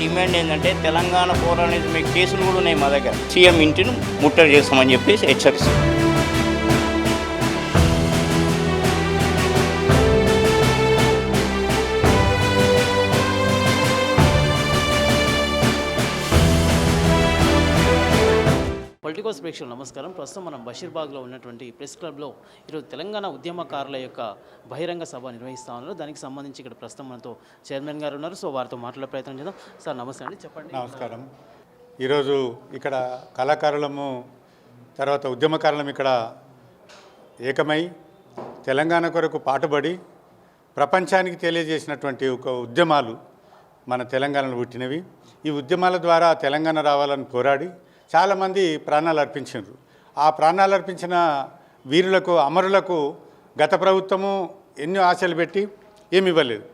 Demand ఏంటంటే తెలంగాణ పోరానికి మీకు కేసులు కూడా ఉన్నాయి మా దగ్గర. సీఎం ఇంటిని ముట్టడి చేస్తామని చెప్పేసి హెచ్చరిస్తాం. పొలిటికోస్ ప్రేక్షకులు నమస్కారం. ప్రస్తుతం మనం బషీర్బాగ్లో ఉన్నటువంటి ప్రెస్ క్లబ్లో ఈరోజు తెలంగాణ ఉద్యమకారుల యొక్క బహిరంగ సభ నిర్వహిస్తా ఉన్నారు. దానికి సంబంధించి ఇక్కడ ప్రస్తుతం మనతో చైర్మన్ గారు ఉన్నారు. సో వారితో మాట్లాడే ప్రయత్నం చేద్దాం. సార్ నమస్తే అండి. చెప్పండి. నమస్కారం. ఈరోజు ఇక్కడ కళాకారులము తర్వాత ఉద్యమకారులం ఇక్కడ ఏకమై తెలంగాణ కొరకు పాటుపడి ప్రపంచానికి తెలియజేసినటువంటి ఒక ఉద్యమాలు మన తెలంగాణలో పుట్టినవి. ఈ ఉద్యమాల ద్వారా తెలంగాణ రావాలని పోరాడి చాలామంది ప్రాణాలు అర్పించారు ఆ ప్రాణాలు అర్పించిన వీరులకు అమరులకు గత ప్రభుత్వము ఎన్నో ఆశలు పెట్టి ఏమి ఇవ్వలేదు.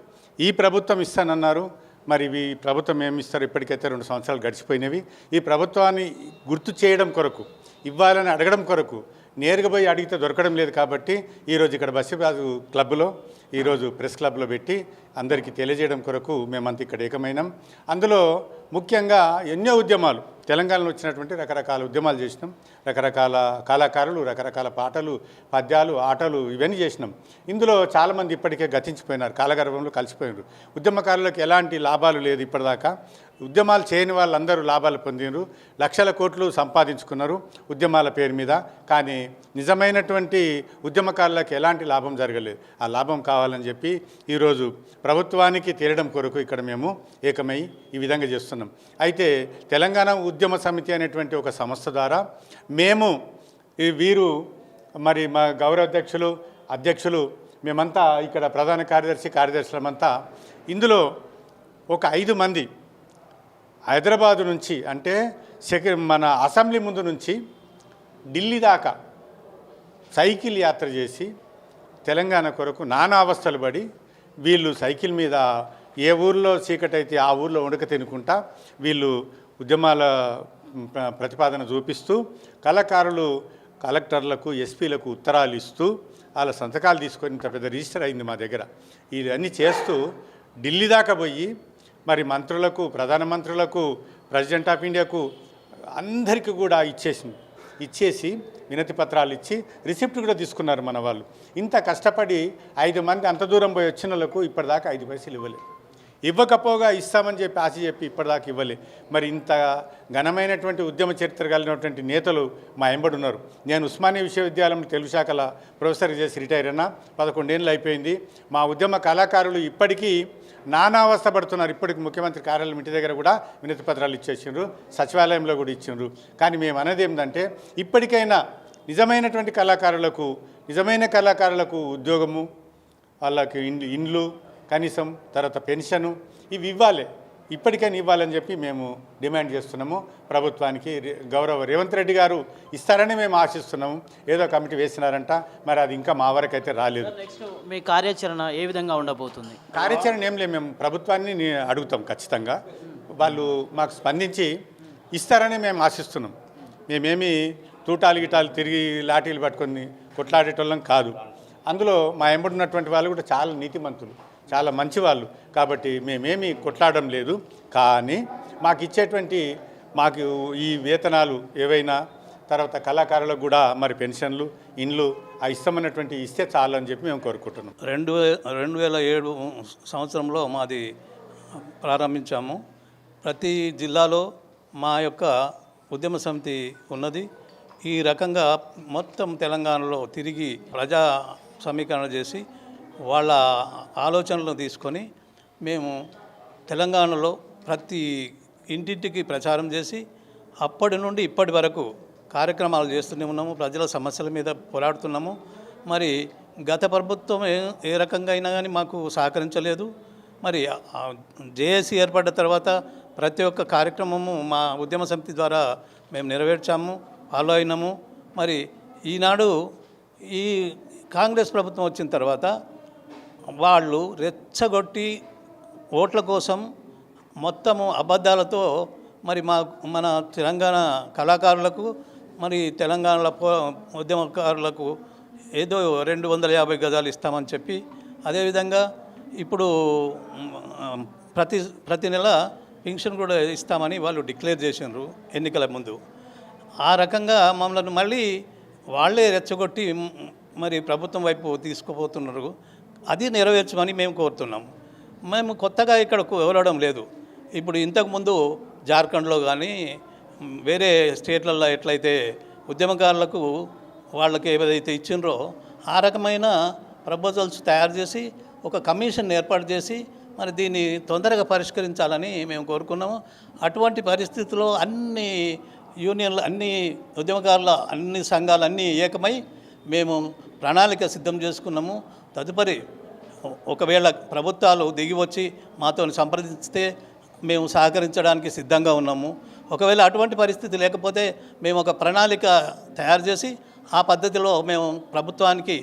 ఈ ప్రభుత్వం ఇస్తానన్నారు. మరి ఈ ప్రభుత్వం ఏమి ఇస్తారు? ఇప్పటికైతే రెండు సంవత్సరాలు గడిచిపోయినవి. ఈ ప్రభుత్వాన్ని గుర్తు చేయడం కొరకు ఇవ్వాలని అడగడం కొరకు నేరుగా పోయి అడిగితే దొరకడం లేదు కాబట్టి ఈరోజు ఇక్కడ బస్సురాజు క్లబ్లో ఈరోజు ప్రెస్ క్లబ్లో పెట్టి అందరికీ తెలియజేయడం కొరకు మేమంతా ఇక్కడ ఏకమైనాం. అందులో ముఖ్యంగా ఎన్నో ఉద్యమాలు తెలంగాణలో వచ్చినటువంటి రకరకాల ఉద్యమాలు చేసినాం. రకరకాల కళాకారులు రకరకాల పాటలు పద్యాలు ఆటలు ఇవన్నీ చేసినాం. ఇందులో చాలామంది ఇప్పటికే గతించిపోయినారు కాలగర్భంలో కలిసిపోయినారు. ఉద్యమకారులకు ఎలాంటి లాభాలు లేదు ఇప్పటిదాకా. ఉద్యమాలు చేయని వాళ్ళందరూ లాభాలు పొందినరు లక్షల కోట్లు సంపాదించుకున్నారు ఉద్యమాల పేరు మీద. కానీ నిజమైనటువంటి ఉద్యమకారులకు ఎలాంటి లాభం జరగలేదు. ఆ లాభం కావాలని చెప్పి ఈరోజు ప్రభుత్వానికి తీరడం కొరకు ఇక్కడ మేము ఏకమై ఈ విధంగా చేస్తున్నాం. అయితే తెలంగాణ ఉద్యమ సమితి అనేటువంటి ఒక సంస్థ ద్వారా మేము ఈ వీరు మరి మా గౌరవ అధ్యక్షులు అధ్యక్షులు మేమంతా ఇక్కడ ప్రధాన కార్యదర్శి కార్యదర్శులమంతా ఇందులో ఒక ఐదు మంది హైదరాబాదు నుంచి అంటే మన అసెంబ్లీ ముందు నుంచి ఢిల్లీ దాకా సైకిల్ యాత్ర చేసి తెలంగాణ కొరకు నానా అవస్థలు పడి వీళ్ళు సైకిల్ మీద ఏ ఊర్లో చీకటైతే ఆ ఊర్లో ఉడక తినుకుంటా వీళ్ళు ఉద్యమాల ప్రతిపాదన చూపిస్తూ కళాకారులు కలెక్టర్లకు ఎస్పీలకు ఉత్తరాలు ఇస్తూ వాళ్ళ సంతకాలు తీసుకొని ఇంత పెద్ద రిజిస్టర్ అయింది మా దగ్గర. ఇవన్నీ చేస్తూ ఢిల్లీ దాకా పోయి మరి మంత్రులకు ప్రధానమంత్రులకు ప్రెసిడెంట్ ఆఫ్ ఇండియాకు అందరికీ కూడా ఇచ్చేసింది ఇచ్చేసి వినతి పత్రాలు ఇచ్చి రిసిప్ట్ కూడా తీసుకున్నారు మన వాళ్ళు. ఇంత కష్టపడి ఐదు మంది అంత దూరం పోయి వచ్చిన వాళ్ళకు ఇప్పటిదాకా ఐదు పైసలు ఇవ్వలేదు. ఇవ్వకపోగా ఇస్తామని చెప్పి ఆశ చెప్పి ఇప్పటిదాకా ఇవ్వలే. మరి ఇంత ఘనమైనటువంటి ఉద్యమ చరిత్ర కలిగినటువంటి నేతలు మా ఎంబడి ఉన్నారు. నేను ఉస్మానియా విశ్వవిద్యాలయం తెలుగు శాఖల ప్రొఫెసర్ చేసి రిటైర్ అయినా పదకొండేళ్ళు అయిపోయింది. మా ఉద్యమ కళాకారులు ఇప్పటికీ నానా అవస్థ పడుతున్నారు. ఇప్పటికి ముఖ్యమంత్రి కార్యాలయం ఇంటి దగ్గర కూడా వినతి పత్రాలు ఇచ్చేసిండ్రు. సచివాలయంలో కూడా ఇచ్చిండ్రు. కానీ మేము అనేది ఏంటంటే ఇప్పటికైనా నిజమైనటువంటి కళాకారులకు నిజమైన కళాకారులకు ఉద్యోగము వాళ్ళకి ఇండ్లు కనీసం తర్వాత పెన్షను ఇవి ఇవ్వాలి. ఇప్పటికైనా ఇవ్వాలని చెప్పి మేము డిమాండ్ చేస్తున్నాము. ప్రభుత్వానికి గౌరవ రేవంత్ రెడ్డి గారు ఇస్తారని మేము ఆశిస్తున్నాము. ఏదో కమిటీ వేసినారంట మరి అది ఇంకా మా వరకు అయితే రాలేదు మీ కార్యాచరణ ఏ విధంగా ఉండబోతుంది? కార్యాచరణ ఏం లేదు మేము ప్రభుత్వాన్ని అడుగుతాం ఖచ్చితంగా. వాళ్ళు మాకు స్పందించి ఇస్తారని మేము ఆశిస్తున్నాం. మేమేమి తూటాలు గిటాలు తిరిగి లాఠీలు పట్టుకొని కొట్లాడేటోళ్ళం కాదు. అందులో మా ఎంబడున్నటువంటి వాళ్ళు కూడా చాలా నీతిమంతులు. చాలా మంచివాళ్ళు. కాబట్టి మేమేమి కొట్లాడడం లేదు. కానీ మాకు ఇచ్చేటువంటి మాకు ఈ వేతనాలు ఏవైనా తర్వాత కళాకారులకు కూడా మరి పెన్షన్లు ఇండ్లు ఆ ఇష్టమైనటువంటి ఇస్తే చాలని చెప్పి మేము కోరుకుంటున్నాం. రెండు రెండు వేల ఏడు సంవత్సరంలో మాది ప్రారంభించాము. ప్రతి జిల్లాలో మా యొక్క ఉద్యమ సమితి ఉన్నది. ఈ రకంగా మొత్తం తెలంగాణలో తిరిగి ప్రజా సమీకరణ చేసి వాళ్ళ ఆలోచనలు తీసుకొని మేము తెలంగాణలో ప్రతి ఇంటింటికి ప్రచారం చేసి అప్పటి నుండి ఇప్పటి వరకు కార్యక్రమాలు చేస్తూనే ఉన్నాము ప్రజల సమస్యల మీద పోరాడుతున్నాము. మరి గత ప్రభుత్వం ఏ ఏ రకంగా అయినా కానీ మాకు సహకరించలేదు. మరి జేఏసీ ఏర్పడ్డ తర్వాత ప్రతి ఒక్క కార్యక్రమము మా ఉద్యమ సమితి ద్వారా మేము నెరవేర్చాము ఫాలో అయినాము. మరి ఈనాడు ఈ కాంగ్రెస్ ప్రభుత్వం వచ్చిన తర్వాత వాళ్ళు రెచ్చగొట్టి ఓట్ల కోసం మొత్తము అబద్ధాలతో మరి మా మన తెలంగాణ కళాకారులకు మరి తెలంగాణలో ఉద్యమకారులకు ఏదో రెండు వందల యాభై గజాలు ఇస్తామని చెప్పి అదేవిధంగా ఇప్పుడు ప్రతి ప్రతి నెల పింఛన్ కూడా ఇస్తామని వాళ్ళు డిక్లేర్ చేసినారు ఎన్నికల ముందు. ఆ రకంగా మమ్మల్ని మళ్ళీ వాళ్ళే రెచ్చగొట్టి మరి ప్రభుత్వం వైపు తీసుకుపోతున్నారు. అది నెరవేర్చమని మేము కోరుతున్నాం. మేము కొత్తగా ఇక్కడ వెళ్ళడం లేదు. ఇప్పుడు ఇంతకుముందు జార్ఖండ్లో కానీ వేరే స్టేట్లలో ఎట్లయితే ఉద్యమకారులకు వాళ్ళకి ఏదైతే ఇచ్చిండ్రో ఆ రకమైన ప్రపోజల్స్ తయారు చేసి ఒక కమిషన్ ఏర్పాటు చేసి మరి దీన్ని తొందరగా పరిష్కరించాలని మేము కోరుకున్నాము. అటువంటి పరిస్థితుల్లో అన్ని యూనియన్లు అన్ని ఉద్యమకారుల అన్ని సంఘాలు అన్నీ ఏకమై మేము ప్రణాళిక సిద్ధం చేసుకున్నాము. తదుపరి ఒకవేళ ప్రభుత్వాలు దిగి వచ్చి మాతో సంప్రదిస్తే మేము సహకరించడానికి సిద్ధంగా ఉన్నాము. ఒకవేళ అటువంటి పరిస్థితి లేకపోతే మేము ఒక ప్రణాళిక తయారు చేసి ఆ పద్ధతిలో మేము ప్రభుత్వానికి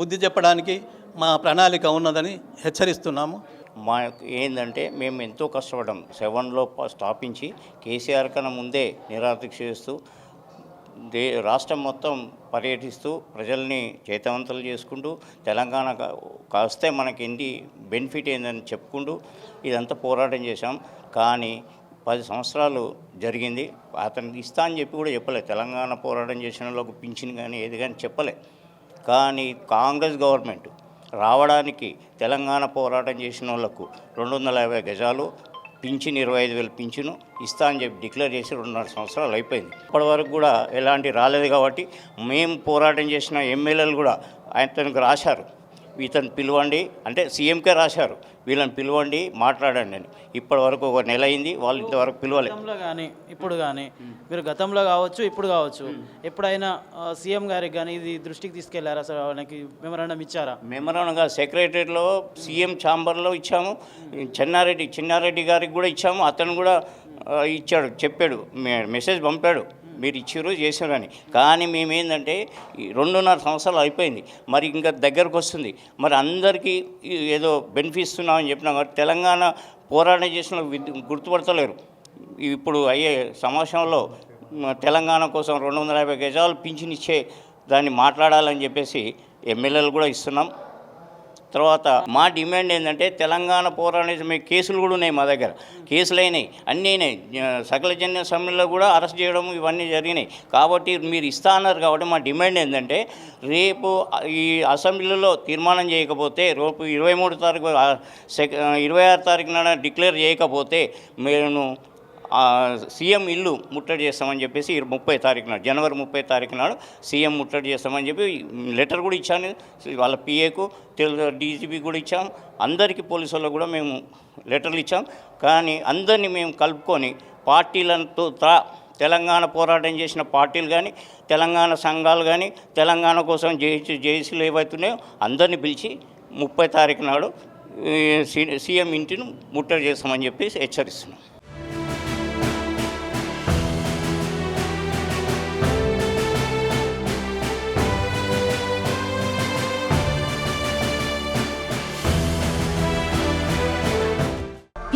బుద్ధి చెప్పడానికి మా ప్రణాళిక ఉన్నదని హెచ్చరిస్తున్నాము. మా ఏంటంటే మేము ఎంతో కష్టపడడం. సెవెన్లో స్థాపించి కేసీఆర్ కన్నా ముందే నిరాదీక్ష చేస్తూ దే రాష్ట్రం మొత్తం పర్యటిస్తూ ప్రజల్ని చైతవంతులు చేసుకుంటూ తెలంగాణ కాస్తే మనకి ఎన్ని బెనిఫిట్ ఏందని చెప్పుకుంటూ ఇదంతా పోరాటం చేశాం. కానీ పది సంవత్సరాలు జరిగింది. అతనికి ఇస్తా అని చెప్పి కూడా చెప్పలే. తెలంగాణ పోరాటం చేసిన వాళ్ళకు పింఛన్ కానీ ఏది కానీ చెప్పలే. కానీ కాంగ్రెస్ గవర్నమెంట్ రావడానికి తెలంగాణ పోరాటం చేసిన వాళ్ళకు రెండు వందల యాభై గజాలు పింఛన్ ఇరవై ఐదు వేలు పింఛను ఇస్తా అని చెప్పి డిక్లేర్ చేసి రెండున్నర సంవత్సరాలు అయిపోయింది. ఇప్పటి వరకు కూడా ఎలాంటి రాలేదు కాబట్టి మేము పోరాటం చేసిన ఎమ్మెల్యేలు కూడా అతనికి రాశారు. ఇతను పిలవండి. అంటే సీఎంకే రాశారు. వీళ్ళని పిలవండి మాట్లాడండి అని. ఇప్పటి వరకు ఒక నెల అయింది వాళ్ళు ఇంతవరకు పిలవలేదు గతంలో కానీ ఇప్పుడు కానీ మీరు గతంలో కావచ్చు ఇప్పుడు కావచ్చు ఎప్పుడైనా సీఎం గారికి కానీ ఇది దృష్టికి తీసుకెళ్ళారా అసలు ఆయనకి మెమరాండం ఇచ్చారా? మెమరాన్గా సెక్రటరీలో సీఎం ఛాంబర్లో ఇచ్చాము. చెన్నారెడ్డి చిన్నారెడ్డి గారికి కూడా ఇచ్చాము. అతను కూడా ఇచ్చాడు చెప్పాడు మెసేజ్ పంపాడు. మీరు ఇచ్చిర్రు చేశారని. కానీ మేమేందంటే ఈ రెండున్నర సంవత్సరాలు అయిపోయింది. మరి ఇంకా దగ్గరకు వస్తుంది. మరి అందరికీ ఏదో బెనిఫిట్ ఇస్తున్నామని చెప్పినా కాబట్టి తెలంగాణ పోరాటం చేసిన గుర్తుపడతలేరు. ఇప్పుడు అయ్యే సమావేశంలో తెలంగాణ కోసం రెండు వందల యాభై గజాలు పింఛన్ ఇచ్చే దాన్ని మాట్లాడాలని చెప్పేసి ఎమ్మెల్యేలు కూడా ఇస్తున్నాం. తర్వాత మా డిమాండ్ ఏంటంటే తెలంగాణ పోరాటం కేసులు కూడా ఉన్నాయి మా దగ్గర. కేసులు అయినాయి. అన్నీ అయినాయి. జ- సకల జన్య సమ్మెలో కూడా అరెస్ట్ చేయడం ఇవన్నీ జరిగినాయి. కాబట్టి మీరు ఇస్తా అన్నారు కాబట్టి మా డిమాండ్ ఏంటంటే రేపు ఈ అసెంబ్లీలో తీర్మానం చేయకపోతే రేపు ఇరవై మూడు తారీఖు సెక ఇరవై ఆరు తారీఖున డిక్లేర్ చేయకపోతే మేము సీఎం ఇల్లు ముట్టడి చేస్తామని చెప్పేసి ముప్పై తారీఖు నాడు జనవరి ముప్పై తారీఖు నాడు సీఎం ముట్టడి చేస్తామని చెప్పి లెటర్ కూడా ఇచ్చాను. వాళ్ళ పిఏకు తెలుగు డీజీపీ కూడా ఇచ్చాం. అందరికీ పోలీసు వాళ్ళకు కూడా మేము లెటర్లు ఇచ్చాం. కానీ అందరినీ మేము కలుపుకొని పార్టీలతో తెలంగాణ పోరాటం చేసిన పార్టీలు కానీ తెలంగాణ సంఘాలు కానీ తెలంగాణ కోసం జేసీ జేసీలు ఏవైతున్నాయో అందరినీ పిలిచి ముప్పై తారీఖు నాడు సి- సీఎం ఇంటిని ముట్టడి చేస్తామని చెప్పేసి హెచ్చరిస్తున్నాం.